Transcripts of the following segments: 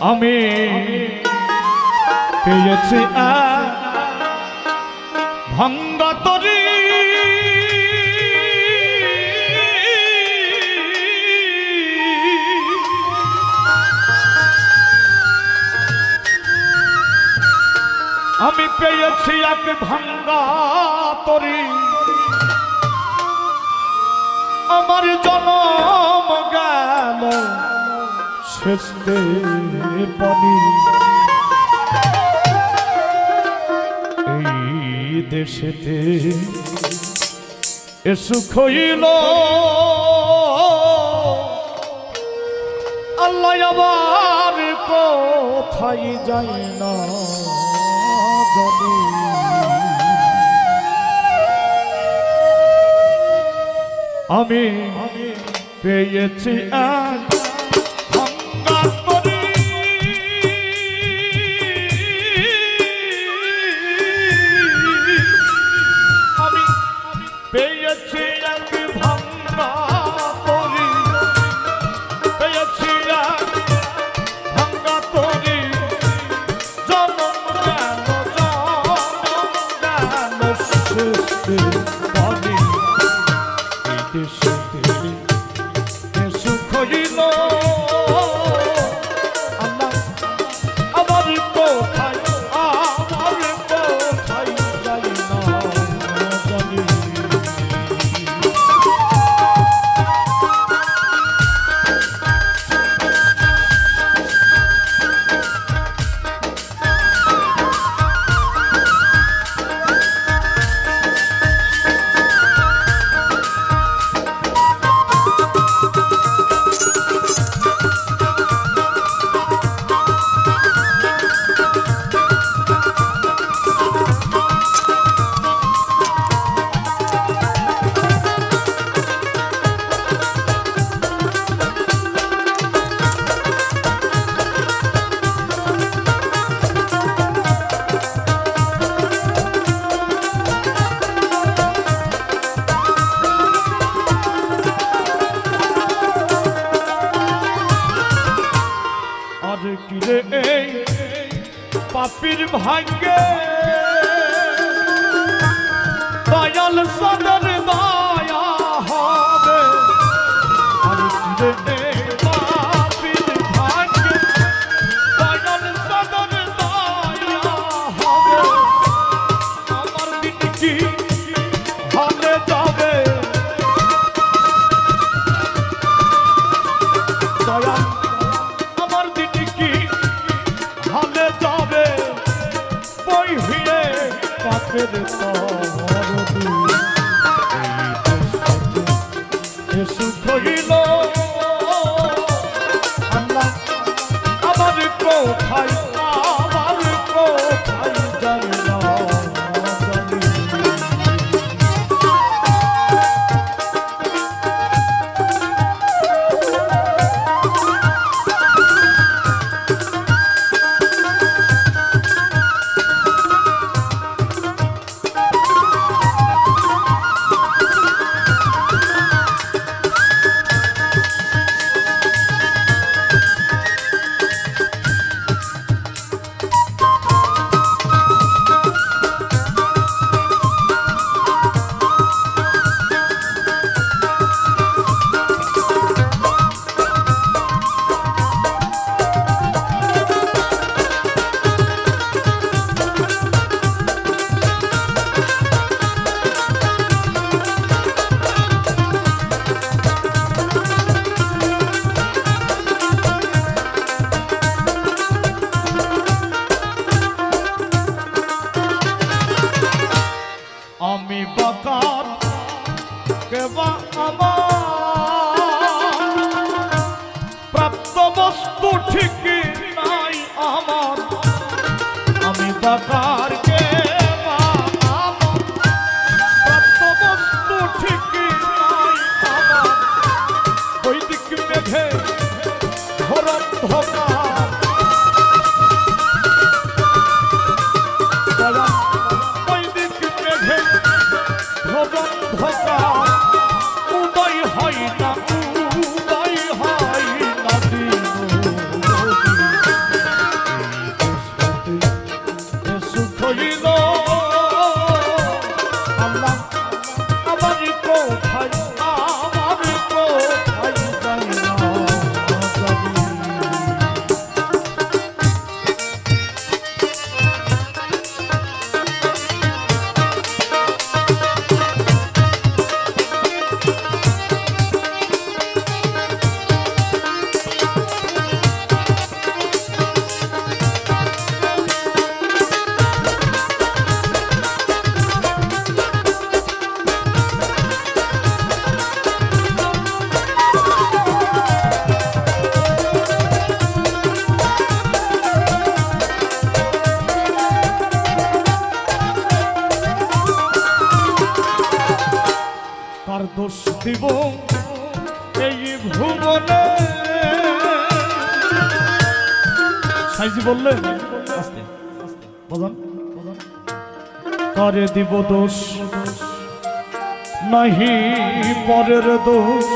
আমি পেয়েছি ভঙ্গ তরি। আমি পেয়েছি এক ভঙ্গ তরি। আমার জন্ম গেল। সেচতে পারি এই দেশেতে এ সুখ হইল। আল্লাহ আবার কোথায় যাই না জানি। আমি পেয়েছি আ হইল ভাগ্যে দয়াল সদ কেবা আমার প্রাপ্ত নাই আমার। আমি বাকা দিব এই ভুবনে। সাইজি বললেন করে দিব দোষ? নাহি পরের দোষ।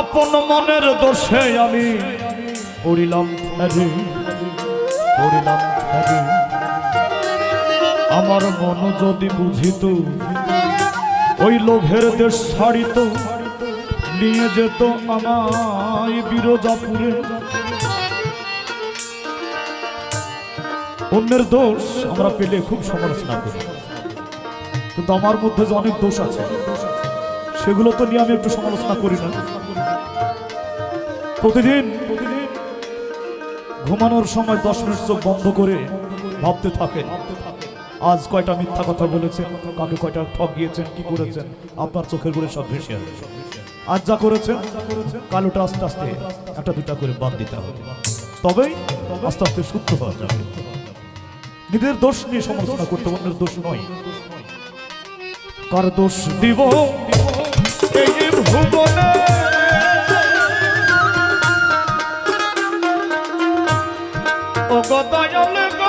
আপন মনের দোষে আমি পড়িলাম পড়িলাম আমার মন যদি বুঝিত ওই লোভের দেশ ছাড়িত, নিয়ে যেত আমায় বিরোজাপুরে। অন্যের দোষ আমরা পেলে খুব সমালোচনা করি। কিন্তু আমার মধ্যে যে অনেক দোষ আছে, সেগুলো তো নিয়ে আমি একটু সমালোচনা করি না। প্রতিদিন ঘুমানোর সময় দশ মিনিট চোখ বন্ধ করে ভাবতে থাকেন। আজ কয়টা মিথ্যা কথা বলেছেন? কাকে কয়টা ঠক গিয়েছেন কি করেছেন? আপনার চোখেরগুলো সব ভেসে আসবে। আজ যা করেছেন, কালোটা আস্তে আস্তে একটা দুটা করে বাদ দিতে হবে। তবেই আস্তে আস্তে শুদ্ধ হওয়া যাবে। নিজের দোষ নিয়ে সমালোচনা করতে অন্যের দোষ নয়। কার দোষ দিব? ভুবনে ও গো।